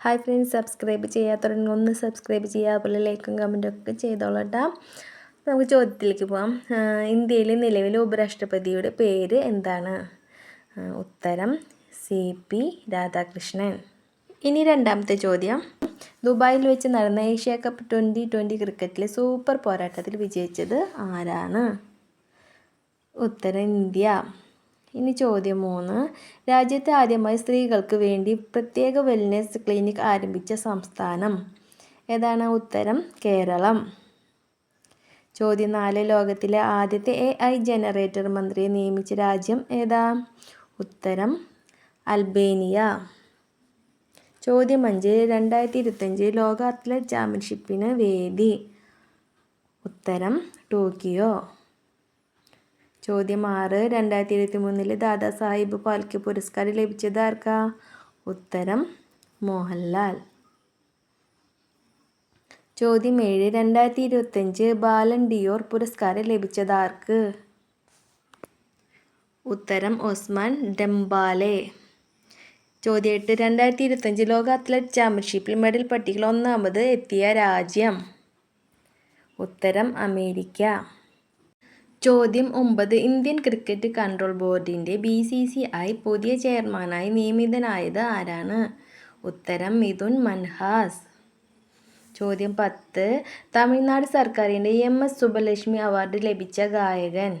Hi friends subscribe ചെയ്യാത്തവരുണ്ടെങ്കിൽ ഒന്ന് subscribe ചെയ്യുക അതുപോലെ ലൈക്കും കമന്റും ഒക്കെ ചെയ്തോളട്ടാ നമുക്ക് ചോദ്യത്തിലേക്ക് പോവാം. ഇന്ത്യയിലെ നിലവിലെ ഉപരാഷ്ട്രപതിയുടെ പേര് എന്താണ്? ഉത്തരം സി പി രാധാകൃഷ്ണൻ. ഇനി രണ്ടാമത്തെ ചോദ്യം. ദുബായിൽ വെച്ച് നടന്ന ഏഷ്യ കപ്പ് ട്വന്റി ട്വന്റി ക്രിക്കറ്റിലെ സൂപ്പർ പോരാട്ടത്തിൽ വിജയിച്ചത് ആരാണ്? ഉത്തരം ഇന്ത്യ. ഇനി ചോദ്യം മൂന്ന്. രാജ്യത്ത് ആദ്യമായി സ്ത്രീകൾക്ക് വേണ്ടി പ്രത്യേക വെൽനെസ് ക്ലിനിക് ആരംഭിച്ച സംസ്ഥാനം ഏതാണ്? ഉത്തരം കേരളം. ചോദ്യം നാല്. ലോകത്തിലെ ആദ്യത്തെ എ ഐ ജനറേറ്റർ മന്ത്രിയെ നിയമിച്ച രാജ്യം ഏതാ? ഉത്തരം അൽബേനിയ. ചോദ്യം അഞ്ച്. രണ്ടായിരത്തി ഇരുപത്തഞ്ച് ലോക അത്ലറ്റ് ചാമ്പ്യൻഷിപ്പിന് വേദി. ഉത്തരം ടോക്കിയോ. ചോദ്യം ആറ്. രണ്ടായിരത്തി ഇരുപത്തി മൂന്നിൽ ദാദാസാഹിബ് ഫാൽക്കെ പുരസ്കാരം ലഭിച്ചത് ആർക്കാ? ഉത്തരം മോഹൻലാൽ. ചോദ്യം ഏഴ്. രണ്ടായിരത്തി ഇരുപത്തഞ്ച് ബാലൻ ഡിയോർ പുരസ്കാരം ലഭിച്ചത് ആർക്ക്? ഉത്തരം ഒസ്മാൻ ഡെംബാലെ. ചോദ്യം എട്ട്. രണ്ടായിരത്തി ഇരുപത്തഞ്ച് ലോക അത്ലറ്റ് ചാമ്പ്യൻഷിപ്പിൽ മെഡൽ പട്ടികയിൽ ഒന്നാമത് എത്തിയ രാജ്യം? ഉത്തരം അമേരിക്ക. ചോദ്യം ഒമ്പത്. ഇന്ത്യൻ ക്രിക്കറ്റ് കൺട്രോൾ ബോർഡിന്റെ ബി സി സി ഐ പുതിയ ചെയർമാനായി നിയമിതനായത് ആരാണ്? ഉത്തരം മിഥുൻ മൻഹാസ്. ചോദ്യം പത്ത്. തമിഴ്നാട് സർക്കാരിന്റെ എം എസ് സുബലക്ഷ്മി അവാർഡ് ലഭിച്ച ഗായകൻ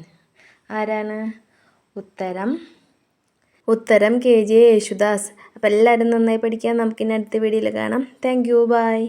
ആരാണ്? ഉത്തരം ഉത്തരം കെ ജെ യേശുദാസ്. അപ്പോൾ എല്ലാവരും നന്നായി പഠിക്കാൻ നമുക്കിനി അടുത്ത വീഡിയോയിൽ കാണാം. Thank you. ബൈ.